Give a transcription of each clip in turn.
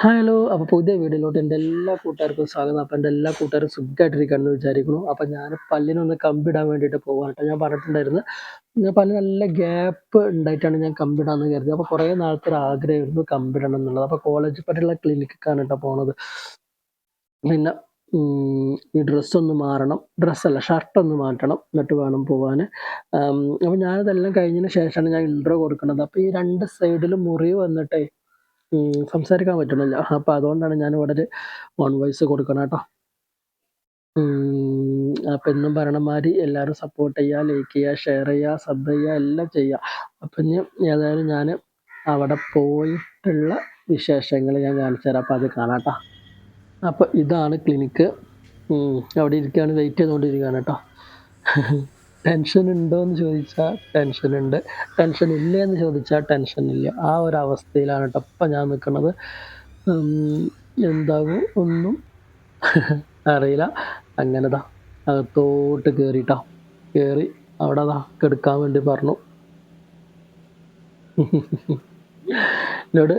Hello അപ്പോൾ പുതിയ വീഡിയോയിലോട്ട് എന്റെ എല്ലാ കൂട്ടുകാർക്കും സ്വാഗതം. അപ്പോൾ എന്റെ എല്ലാ കൂട്ടുകാരും സുഖമായിട്ടിരിക്കുകയാണെന്ന് വിചാരിക്കുന്നു. അപ്പോൾ ഞാൻ പല്ലിനൊന്ന് കമ്പിടാൻ വേണ്ടിയിട്ട് പോകാനായിട്ട് ഞാൻ പറഞ്ഞിട്ടുണ്ടായിരുന്നു ഞാൻ പല്ല് നല്ല ഗ്യാപ്പ് ഉണ്ടായിട്ടാണ് ഞാൻ കമ്പിടാന്ന് കരുതി അപ്പോൾ കുറേ നാളത്തെ ഒരു ആഗ്രഹമായിരുന്നു കമ്പിടണം എന്നുള്ളത്. അപ്പോൾ കോളേജ് പറ്റുള്ള ക്ലിനിക്കാണ് കേട്ടോ പോണത്. പിന്നെ ഈ ഡ്രസ്സൊന്ന് മാറണം. ഡ്രസ്സല്ല ഷർട്ട് ഒന്ന് മാറ്റണം. എന്നിട്ട് വേണം പോവാൻ അപ്പോൾ ഞാനതെല്ലാം കഴിഞ്ഞതിന് ശേഷമാണ് ഞാൻ ഇൻട്രോ കൊടുക്കുന്നത്. അപ്പോൾ ഈ രണ്ട് സൈഡിലും മുറിവ് വന്നിട്ടേ സംസാരിക്കാൻ പറ്റണില്ല അപ്പോൾ അതുകൊണ്ടാണ് ഞാൻ വളരെ വൺ വോയിസ് കൊടുക്കണം കേട്ടോ അപ്പം എന്നും പറയണ എല്ലാവരും സപ്പോർട്ട് ചെയ്യുക ലൈക്ക് ചെയ്യുക ഷെയർ ചെയ്യുക സബ് ചെയ്യുക എല്ലാം ചെയ്യുക. അപ്പം ഇനി ഏതായാലും ഞാൻ അവിടെ പോയിട്ടുള്ള വിശേഷങ്ങൾ ഞാൻ കാണിച്ചു തരാം. അപ്പോൾ അത് കാണാം കേട്ടോ അപ്പോൾ ഇതാണ് ക്ലിനിക്ക് അവിടെ ഇരിക്കുകയാണ് വെയിറ്റ് ചെയ്തുകൊണ്ടിരിക്കുകയാണ് കേട്ടോ ടെൻഷൻ ഉണ്ടോ എന്ന് ചോദിച്ചാൽ ടെൻഷൻ ഉണ്ട് ടെൻഷൻ ഇല്ലേ എന്ന് ചോദിച്ചാൽ ടെൻഷൻ ഇല്ല ആ ഒരു അവസ്ഥയിലാണ് കേട്ടോ ഇപ്പം ഞാൻ നിൽക്കുന്നത് എന്താകും ഒന്നും അറിയില്ല. അങ്ങനെ ദാ അകത്തോട്ട് കയറിട്ടാ കയറി അവിടെ ദാ കെടുക്കാൻ വേണ്ടി പറഞ്ഞു. എന്നോട്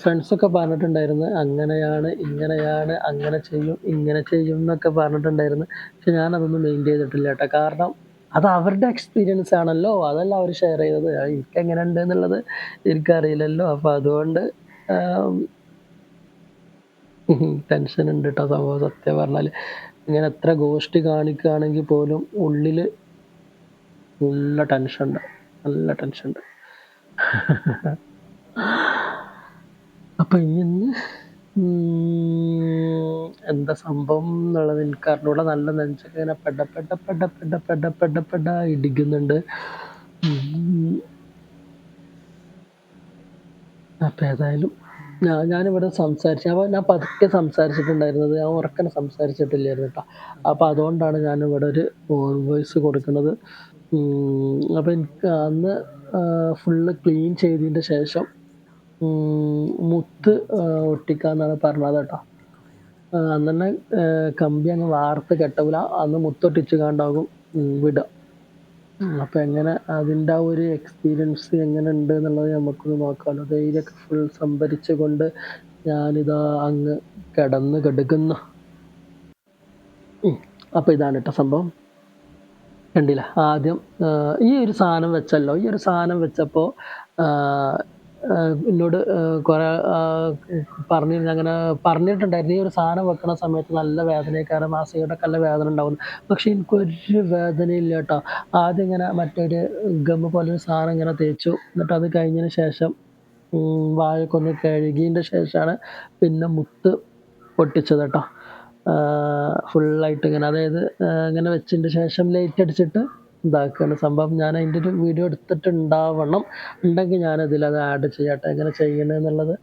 ഫ്രണ്ട്സൊക്കെ പറഞ്ഞിട്ടുണ്ടായിരുന്നു അങ്ങനെയാണ് ഇങ്ങനെയാണ് അങ്ങനെ ചെയ്യും ഇങ്ങനെ ചെയ്യും എന്നൊക്കെ പറഞ്ഞിട്ടുണ്ടായിരുന്നു. പക്ഷെ ഞാനതൊന്നും മെയിൻ ചെയ്തിട്ടില്ല കേട്ടോ കാരണം അത് അവരുടെ എക്സ്പീരിയൻസ് ആണല്ലോ. അതല്ല അവർ ഷെയർ ചെയ്തത്. എനിക്ക് എങ്ങനെ ഉണ്ട് എന്നുള്ളത് എനിക്കറിയില്ലല്ലോ. അപ്പോൾ അതുകൊണ്ട് ടെൻഷൻ ഉണ്ട് കേട്ടോ സംഭവം. സത്യം പറഞ്ഞാൽ ഇങ്ങനെ എത്ര ഗോഷ്ടി കാണിക്കുകയാണെങ്കിൽ പോലും ഉള്ളിൽ നല്ല ടെൻഷൻ ഉണ്ട്. നല്ല ടെൻഷൻ ഉണ്ട്. അപ്പം ഇന്ന് എന്താ സംഭവം എന്നുള്ളത് എനിക്ക് അറിഞ്ഞൂടാ നല്ല നെഞ്ചൊക്കെ ഇങ്ങനെ പെട പെട പെട പെട പെട പെട പെട ഇടിക്കുന്നുണ്ട്. അപ്പം ഏതായാലും ഞാൻ ഞാനിവിടെ സംസാരിച്ചു അപ്പോൾ ഞാൻ പതുക്കെ സംസാരിച്ചിട്ടുണ്ടായിരുന്നത് ഞാൻ ഉറക്കനെ സംസാരിച്ചിട്ടില്ലായിരുന്നു കേട്ടോ. അപ്പോൾ അതുകൊണ്ടാണ് ഞാനിവിടെ ഒരു വോയിസ് കൊടുക്കുന്നത്. അപ്പോൾ എനിക്ക് അന്ന് ഫുള്ള് ക്ലീൻ ചെയ്തതിന്റെ ശേഷം മുത്ത് ഒട്ടിക്കാന്നാണ് പറഞ്ഞത് കേട്ടോ. അന്ന് തന്നെ കമ്പി അങ്ങ് വാർത്ത് കെട്ടൂല. അന്ന് മുത്തൊട്ടിച്ച് കണ്ടാകും വിട. അപ്പം എങ്ങനെ അതിന്റെ ആ ഒരു എക്സ്പീരിയൻസ് എങ്ങനെ ഉണ്ട് എന്നുള്ളത് നമുക്കൊന്ന് നോക്കാമല്ലോ ധൈര്യമൊക്കെ ഫുൾ സംഭരിച്ചു കൊണ്ട് ഞാനിതാ അങ്ങ് കിടന്ന് കിടക്കുന്നു. അപ്പോൾ ഇതാണ് കേട്ടോ സംഭവം. കണ്ടില്ല? ആദ്യം ഈ ഒരു സാധനം വെച്ചല്ലോ. ഈ ഒരു സാധനം വെച്ചപ്പോൾ എന്നോട് കുറേ പറഞ്ഞിരുന്നു. അങ്ങനെ പറഞ്ഞിട്ടുണ്ടായിരുന്നു. ഈ ഒരു സാധനം വെക്കണ സമയത്ത് നല്ല വേദനയൊക്കെയാണ്. ആ സൈഡൊക്കെ നല്ല വേദന ഉണ്ടാവുന്നു പക്ഷെ എനിക്കൊരു വേദനയില്ല കേട്ടോ. ആദ്യം ഇങ്ങനെ മറ്റൊരു ഗമ്മ പോലെ ഒരു സാധനം ഇങ്ങനെ തേച്ചു. എന്നിട്ട് അത് കഴിഞ്ഞതിന് ശേഷം വായൊക്കെ ഒന്ന് കഴുകിയതിന്റെ ശേഷമാണ് പിന്നെ മുത്ത് പൊട്ടിച്ചത് കേട്ടോ. ഫുള്ളായിട്ട് ഇങ്ങനെ. അതായത് ഇങ്ങനെ വെച്ചതിന്റെ ശേഷം ലൈറ്റ് അടിച്ചിട്ട് ഇതാക്കുകയാണ് സംഭവം. ഞാൻ അതിന്റെ ഒരു വീഡിയോ എടുത്തിട്ടുണ്ടാവണം. ഉണ്ടെങ്കിൽ ഞാനതിൽ അത് ആഡ് ചെയ്യട്ടെ. എങ്ങനെ ചെയ്യണമെന്നുള്ളത്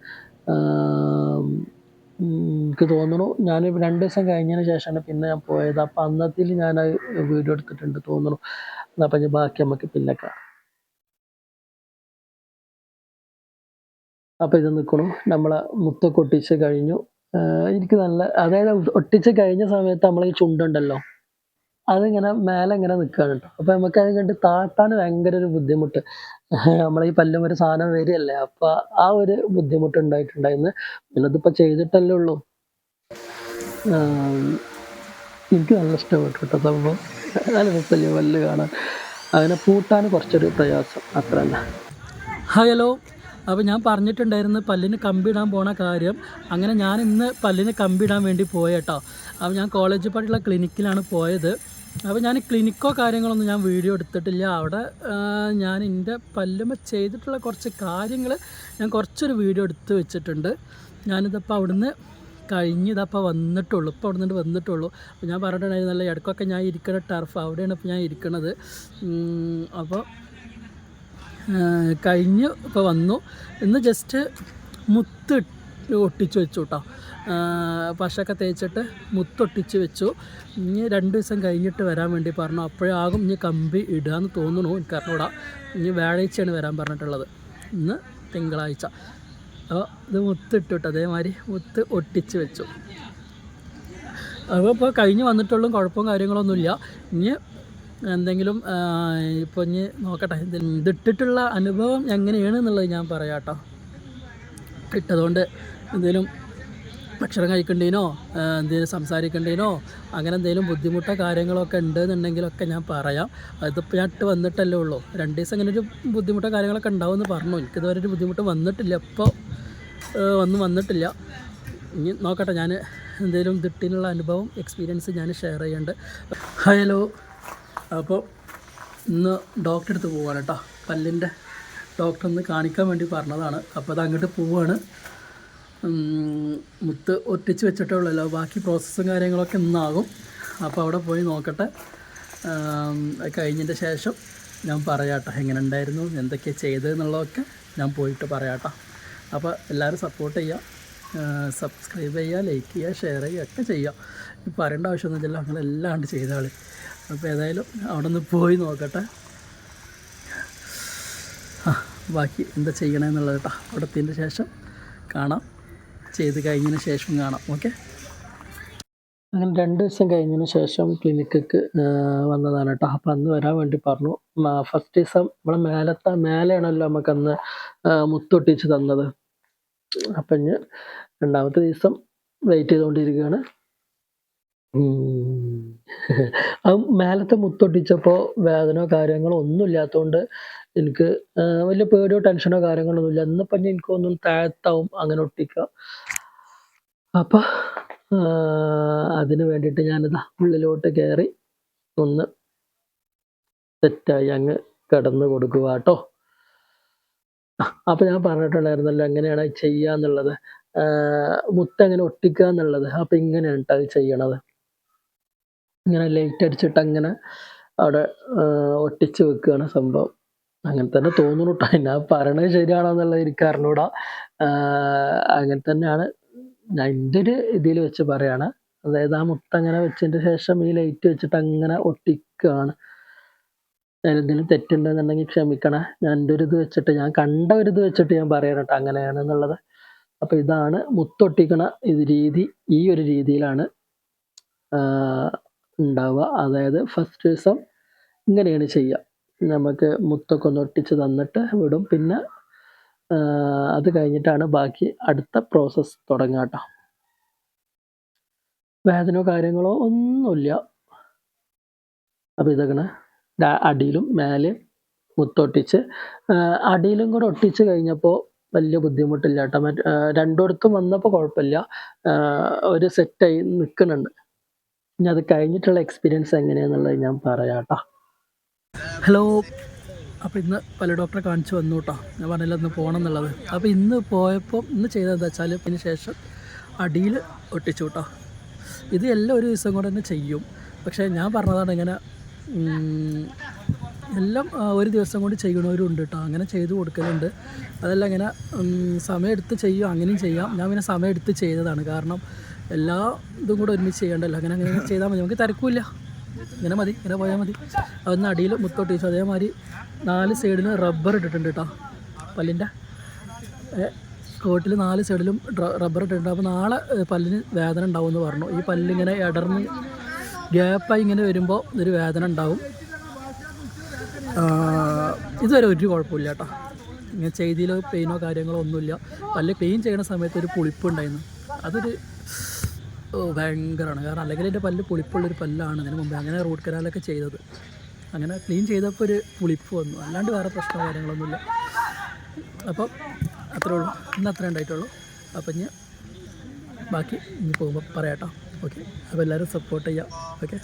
എനിക്ക് തോന്നുന്നു. ഞാൻ രണ്ട് ദിവസം കഴിഞ്ഞതിന് ശേഷമാണ് പിന്നെ ഞാൻ പോയത്. അപ്പം അന്നത്തിൽ ഞാൻ വീഡിയോ എടുത്തിട്ടുണ്ട് തോന്നുന്നു. അപ്പം ഞാൻ ബാക്കി നമുക്ക് പിന്നെ കാണാം. അപ്പം ഇത് നിൽക്കണം. നമ്മളെ മുത്തൊക്കെ ഒട്ടിച്ച് കഴിഞ്ഞു. എനിക്ക് നല്ല അതായത് ഒട്ടിച്ച് കഴിഞ്ഞ സമയത്ത് നമ്മളെ ഈ ചുണ്ടുണ്ടല്ലോ? അതിങ്ങനെ മേലെ ഇങ്ങനെ നിൽക്കുകയാണ് കേട്ടോ അപ്പൊ നമുക്ക് അത് കണ്ട് താട്ടാൻ ഭയങ്കര ഒരു ബുദ്ധിമുട്ട്. നമ്മളെ ഈ പല്ലും ഒരു സാധനം വരികയല്ലേ? അപ്പോൾ ആ ഒരു ബുദ്ധിമുട്ട് ഉണ്ടായിട്ടുണ്ടായിരുന്നു. പിന്നെ അതിപ്പോ ചെയ്തിട്ടല്ലേ ഉള്ളൂ. എനിക്ക് നല്ല ഇഷ്ടപ്പെട്ടു കേട്ടോ സംഭവം. നല്ല രസമല്ലേ പല്ല് കാണാൻ? അങ്ങനെ പൂട്ടാൻ കുറച്ചൊരു പ്രയാസം അത്ര തന്നെ ഹലോ. അപ്പോൾ ഞാൻ പറഞ്ഞിട്ടുണ്ടായിരുന്നു പല്ലിന് കമ്പിടാൻ പോണ കാര്യം. അങ്ങനെ ഞാൻ ഇന്ന് പല്ലിന് കമ്പിടാൻ വേണ്ടി പോയേട്ടോ. അപ്പോൾ ഞാൻ കോളേജ് പാട്ടുള്ള ക്ലിനിക്കിലാണ് പോയത്. അപ്പോൾ ഞാൻ ക്ലിനിക്കോ കാര്യങ്ങളൊന്നും ഞാൻ വീഡിയോ എടുത്തിട്ടില്ല. അവിടെ ഞാൻ എന്റെ പല്ലുമ്മ ചെയ്തിട്ടുള്ള കുറച്ച് കാര്യങ്ങൾ ഞാൻ കുറച്ചൊരു വീഡിയോ എടുത്ത് വെച്ചിട്ടുണ്ട്. ഞാനിതപ്പോൾ അവിടുന്ന് കഴിഞ്ഞ് ഇതപ്പോൾ വന്നിട്ടുള്ളൂ. ഇപ്പോൾ അവിടെ വന്നിട്ടുള്ളൂ. അപ്പോൾ ഞാൻ പറഞ്ഞിട്ടുണ്ടായി നല്ല ഇടക്കൊക്കെ ഞാൻ ഇരിക്കുന്ന ടർഫ് അവിടെയാണ് ഇപ്പോൾ ഞാൻ ഇരിക്കുന്നത് അപ്പോൾ കഴിഞ്ഞ് ഇപ്പോൾ വന്നു. ഇന്ന് ജസ്റ്റ് മുത്ത് ഇട്ട് ഒട്ടിച്ച് വെച്ചു കേട്ടോ പശയൊക്കെ തേച്ചിട്ട് മുത്തൊട്ടിച്ച് വെച്ചു. ഇനി രണ്ട് ദിവസം കഴിഞ്ഞിട്ട് വരാൻ വേണ്ടി പറഞ്ഞു. അപ്പോഴാകും ഇനി കമ്പി ഇടുകയെന്ന് തോന്നുന്നു എനിക്ക് അറിഞ്ഞൂടാ ഇനി വ്യാഴാഴ്ചയാണ് വരാൻ പറഞ്ഞിട്ടുള്ളത്. ഇന്ന് തിങ്കളാഴ്ച. അപ്പോൾ ഇത് മുത്ത് ഇട്ടു കേട്ടോ അതേമാതിരി മുത്ത് ഒട്ടിച്ച് വെച്ചു. അപ്പോൾ ഇപ്പോൾ കഴിഞ്ഞ് വന്നിട്ടുള്ളൂ കുഴപ്പവും കാര്യങ്ങളൊന്നുമില്ല ഇനി എന്തെങ്കിലും ഇപ്പോൾ ഇനി നോക്കട്ടെ. ഇത് ഇതിട്ടിട്ടുള്ള അനുഭവം എങ്ങനെയാണ് എന്നുള്ളത് ഞാൻ പറയാം കേട്ടോ ഇട്ടതുകൊണ്ട് എന്തെങ്കിലും ഭക്ഷണം കഴിക്കേണ്ടതിനോ എന്തെങ്കിലും സംസാരിക്കേണ്ടതിനോ അങ്ങനെ എന്തെങ്കിലും ബുദ്ധിമുട്ടോ കാര്യങ്ങളൊക്കെ ഉണ്ടെന്നുണ്ടെങ്കിലൊക്കെ ഞാൻ പറയാം. അതിപ്പോൾ ഞാൻ ഇട്ട് വന്നിട്ടല്ലേ ഉള്ളൂ. രണ്ട് ദിവസം അങ്ങനെ ഒരു ബുദ്ധിമുട്ടോ കാര്യങ്ങളൊക്കെ ഉണ്ടാവുമെന്ന് പറഞ്ഞു. എനിക്കിതുവരെ ഒരു ബുദ്ധിമുട്ട് വന്നിട്ടില്ല. ഇപ്പോൾ ഒന്നും വന്നിട്ടില്ല. ഇനി നോക്കട്ടെ ഞാൻ എന്തെങ്കിലും ദിട്ടിനുള്ള അനുഭവം എക്സ്പീരിയൻസ് ഞാൻ ഷെയർ ചെയ്യുന്നുണ്ട് ഹലോ അപ്പോൾ ഇന്ന് ഡോക്ടറെ അടുത്ത് പോവാണ് കേട്ടോ. പല്ലിന്റെ ഡോക്ടർ ഒന്ന് കാണിക്കാൻ വേണ്ടി പറഞ്ഞതാണ്. അപ്പോൾ അത് അങ്ങോട്ട് പോവാണ്. മുത്ത് ഒട്ടിച്ച് വെച്ചിട്ടേ ഉള്ളല്ലോ ബാക്കി പ്രോസസ്സും കാര്യങ്ങളൊക്കെ ഇന്നാകും. അപ്പോൾ അവിടെ പോയി നോക്കട്ടെ. കഴിഞ്ഞതിന്റെ ശേഷം ഞാൻ പറയാട്ടോ എങ്ങനെ ഉണ്ടായിരുന്നു എന്തൊക്കെയാണ് ചെയ്തതെന്നുള്ളതൊക്കെ ഞാൻ പോയിട്ട് പറയാട്ടോ. അപ്പോൾ എല്ലാവരും സപ്പോർട്ട് ചെയ്യുക. സബ്സ്ക്രൈബ് ചെയ്യുക ലൈക്ക് ചെയ്യുക ഷെയർ ചെയ്യുക ഒക്കെ ചെയ്യുക. പറയേണ്ട ആവശ്യമൊന്നുമില്ല അങ്ങനെ എല്ലാം ഉണ്ട് ചെയ്താൾ അപ്പോൾ ഏതായാലും അവിടെ നിന്ന് പോയി നോക്കട്ടെ. ബാക്കി എന്താ ചെയ്യണമെന്നുള്ളത് കേട്ടോ. അവിടെ എത്തിയതിന്റെ ശേഷം കാണാം. ചെയ്ത് കഴിഞ്ഞതിന് ശേഷം കാണാം ഓക്കെ? അങ്ങനെ രണ്ട് ദിവസം കഴിഞ്ഞതിന് ശേഷം ക്ലിനിക്കിക്ക് വന്നതാണ് കേട്ടോ. അപ്പം അന്ന് വരാൻ വേണ്ടി പറഞ്ഞു. ഫസ്റ്റ് ദിവസം നമ്മളെ മേലത്തെ മേലെയാണല്ലോ നമുക്കന്ന് മുത്തൊട്ടിച്ച് തന്നത്. അപ്പം ഞാൻ രണ്ടാമത്തെ ദിവസം വെയിറ്റ് ചെയ്തുകൊണ്ടിരിക്കുകയാണ്. അത് മേലത്തെ മുത്തൊട്ടിച്ചപ്പോൾ വേദനയോ കാര്യങ്ങളോ ഒന്നും ഇല്ലാത്തതുകൊണ്ട് എനിക്ക് വലിയ പേടിയോ ടെൻഷനോ കാര്യങ്ങളൊന്നും ഇല്ല എനിക്ക് തോന്നുന്നു താഴത്താവും അങ്ങനെ ഒട്ടിക്കുക. അപ്പം അതിന് വേണ്ടിയിട്ട് ഞാനിതാ ഉള്ളിലോട്ട് കയറി ഒന്ന് സെറ്റായി അങ്ങ് കിടന്ന് കൊടുക്കുക കേട്ടോ. അപ്പോൾ ഞാൻ പറഞ്ഞിട്ടുണ്ടായിരുന്നല്ലോ എങ്ങനെയാണ് ചെയ്യുക എന്നുള്ളത്. മുത്ത് എങ്ങനെ ഒട്ടിക്കുക എന്നുള്ളത്. അപ്പോൾ ഇങ്ങനെയാണ് കേട്ടോ അത് ചെയ്യണത്. ഇങ്ങനെ ലൈറ്റ് അടിച്ചിട്ട് അങ്ങനെ അവിടെ ഒട്ടിച്ച് വെക്കുകയാണ് സംഭവം. അങ്ങനെ തന്നെ തോന്നുന്നു കേട്ടോ ഞാൻ പറയണത് ശരിയാണോ എന്നുള്ളത് എനിക്ക് അറിഞ്ഞൂടാ. അങ്ങനെ തന്നെയാണ്. ഞാൻ എന്റെ ഒരു ഇതിൽ വെച്ച് പറയാണ്. അതായത് ആ മുത്ത അങ്ങനെ വെച്ചതിന്റെ ശേഷം ഈ ലൈറ്റ് വെച്ചിട്ട് അങ്ങനെ ഒട്ടിക്കുകയാണ് എന്തെങ്കിലും തെറ്റുണ്ടെന്നുണ്ടെങ്കിൽ ക്ഷമിക്കണേ. ഞാൻ എന്റെ ഒരു ഇത് വെച്ചിട്ട് ഞാൻ കണ്ട ഒരു ഇത് വെച്ചിട്ട് ഞാൻ പറയണം കേട്ടോ അങ്ങനെയാണ് എന്നുള്ളത് അപ്പോൾ ഇതാണ് മുത്തൊട്ടിക്കണ ഇത് രീതി. ഈ ഒരു രീതിയിലാണ് ഉണ്ടാവുക. അതായത് ഫസ്റ്റ് ദിവസം ഇങ്ങനെയാണ് ചെയ്യുക. നമുക്ക് മുത്തൊക്കെ ഒന്ന് ഒട്ടിച്ച് തന്നിട്ട് വിടും. പിന്നെ അത് കഴിഞ്ഞിട്ടാണ് ബാക്കി അടുത്ത പ്രോസസ്സ് തുടങ്ങുക കേട്ടോ. വേദനയോ കാര്യങ്ങളോ ഒന്നുമില്ല. അപ്പോൾ ഇതൊക്കെ അടിയിലും മേലെ മുത്തൊട്ടിച്ച് അടിയിലും കൂടെ ഒട്ടിച്ച് കഴിഞ്ഞപ്പോൾ വലിയ ബുദ്ധിമുട്ടില്ല കേട്ടോ. മറ്റ് രണ്ടിടത്തും വന്നപ്പോൾ കുഴപ്പമില്ല. ഒരു സെറ്റായി നിൽക്കുന്നുണ്ട് ഇനി അത് കഴിഞ്ഞിട്ടുള്ള എക്സ്പീരിയൻസ് എങ്ങനെയാണെന്നുള്ളത് ഞാൻ പറയാം കേട്ടോ. ഹലോ അപ്പോൾ ഇന്ന് പല ഡോക്ടറെ കാണിച്ച് വന്നു കേട്ടോ ഞാൻ പറഞ്ഞില്ല ഇന്ന് പോകണം എന്നുള്ളത്. അപ്പോൾ ഇന്ന് പോയപ്പോൾ ഇന്ന് ചെയ്തത് എന്താ വെച്ചാൽ അതിന് ശേഷം അടിയിൽ ഒട്ടിച്ചു കേട്ടോ ഇത് എല്ലാം ഒരു ദിവസം കൊണ്ട് തന്നെ ചെയ്യും. പക്ഷേ ഞാൻ പറഞ്ഞതാണ് ഇങ്ങനെ എല്ലാം ഒരു ദിവസം കൊണ്ട് ചെയ്യണവരുണ്ട് കേട്ടോ അങ്ങനെ ചെയ്ത് കൊടുക്കലുണ്ട്. അതെല്ലാം ഇങ്ങനെ സമയമെടുത്ത് ചെയ്യും അങ്ങനെയും ചെയ്യാം. ഞാൻ പിന്നെ സമയമെടുത്ത് ചെയ്തതാണ്. കാരണം എല്ലാ ഇതും കൂടെ ഒരുമിച്ച് ചെയ്യേണ്ടല്ലോ. അങ്ങനെ അങ്ങനെ ചെയ്താൽ മതി. നമുക്ക് തിരക്കില്ല. ഇങ്ങനെ മതി ഇങ്ങനെ പോയാൽ മതി. അതൊന്ന് അടിയിൽ മുത്തോട്ട് വെച്ചു അതേമാതിരി നാല് സൈഡിലും റബ്ബർ ഇട്ടിട്ടുണ്ട് കേട്ടോ പല്ലിന്റെ. കോട്ടിൽ നാല് സൈഡിലും റബ്ബർ ഇട്ടിട്ടുണ്ട്. അപ്പോൾ നാളെ പല്ലിന് വേദന ഉണ്ടാവുമെന്ന് പറഞ്ഞു. ഈ പല്ലിങ്ങനെ ഇടർന്ന് ഗ്യാപ്പായി ഇങ്ങനെ വരുമ്പോൾ ഇതൊരു വേദന ഉണ്ടാവും. ഇതുവരെ ഒരു കുഴപ്പമില്ല കേട്ടോ ഇങ്ങനെ ചെയ്തിയിലോ പെയിനോ കാര്യങ്ങളോ ഒന്നുമില്ല. പല്ല് ക്ലീൻ ചെയ്യുന്ന സമയത്ത് ഒരു പുളിപ്പുണ്ടായിരുന്നു അതൊരു ഭയങ്കരമാണ്. കാരണം അല്ലെങ്കിൽ എന്റെ പല്ല് പുളിപ്പുള്ളൊരു പല്ലാണ് ഇതിന് മുമ്പ്. അങ്ങനെ റൂട്ട് കനാലൊക്കെ ചെയ്തത്. അങ്ങനെ ക്ലീൻ ചെയ്തപ്പോൾ ഒരു പുളിപ്പ് വന്നു. അല്ലാണ്ട് വേറെ പ്രശ്നമോ കാര്യങ്ങളൊന്നുമില്ല. അപ്പം അത്രേ ഉള്ളൂ. ഇന്ന് അത്രേ ഉണ്ടായിട്ടുള്ളൂ. അപ്പം ഇനി ബാക്കി ഇനി പോകുമ്പോൾ പറയാം കേട്ടോ. ഓക്കെ. അപ്പോൾ എല്ലാവരും സപ്പോർട്ട് ചെയ്യാം. ഓക്കെ.